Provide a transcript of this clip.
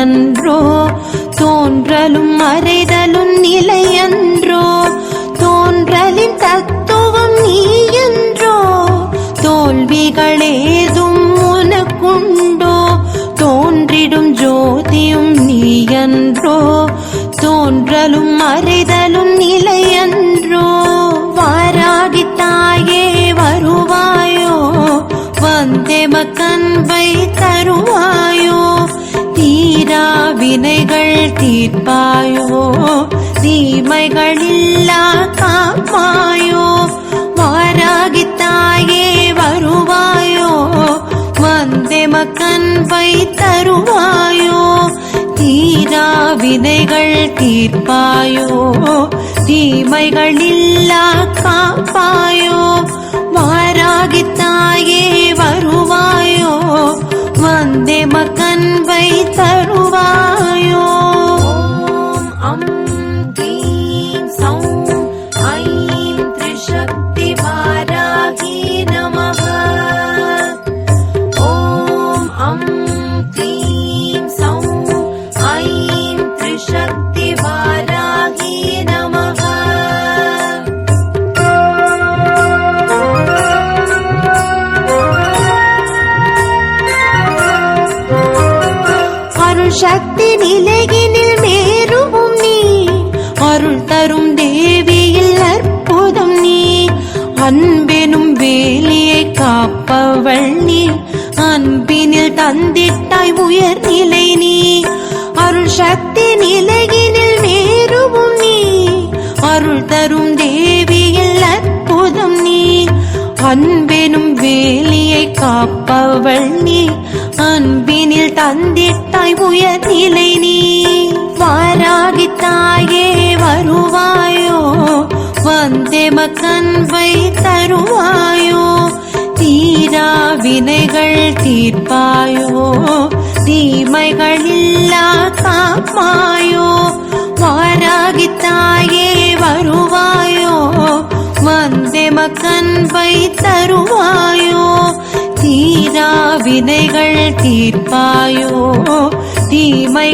நிலையன்றோ தோன்றலும் மறைதலும் நிலையன்றோ தோன்றலின் தத்துவம் நீ என்றோ தோல்விகளேதும் உனக்குண்டோ தோன்றிடும் ஜோதியும் நீ என்றோ தோன்றலும் மறை தீர்ப்பாயோ? தீமைகளில்லா காப்பாயோ? வாராகி தாயே வருவாயோ? வந்தே மக்கன் பை தருவாயோ? தீரா விதைகள் தீர்ப்பாயோ? தீமைகளில்லா காப்பாயோ? வாராகி தாயே வருவாயோ? சக்தி நிலையினில் மேருவும் நீ. அருள் தரும் தேவியில் அற்புதம் நீ. அன்பெனும் வேலியை காப்பவள் நீ. அன்பினில் தந்திட்டாய் உயர்நிலை வேலியை காப்பவள் நீ. அன்பினில் தந்திட்டாய் உயர்நிலை நீ. வாராகி தாயே வருவாயோ? வந்தே மக்கன்பை தருவாயோ? தீரா வினைகள் தீர்ப்பாயோ? தீமைகள் இல்லா காப்பா அன்பை தருவாயோ தீரா வினைகள் தீர்ப்பாயோ? தீமை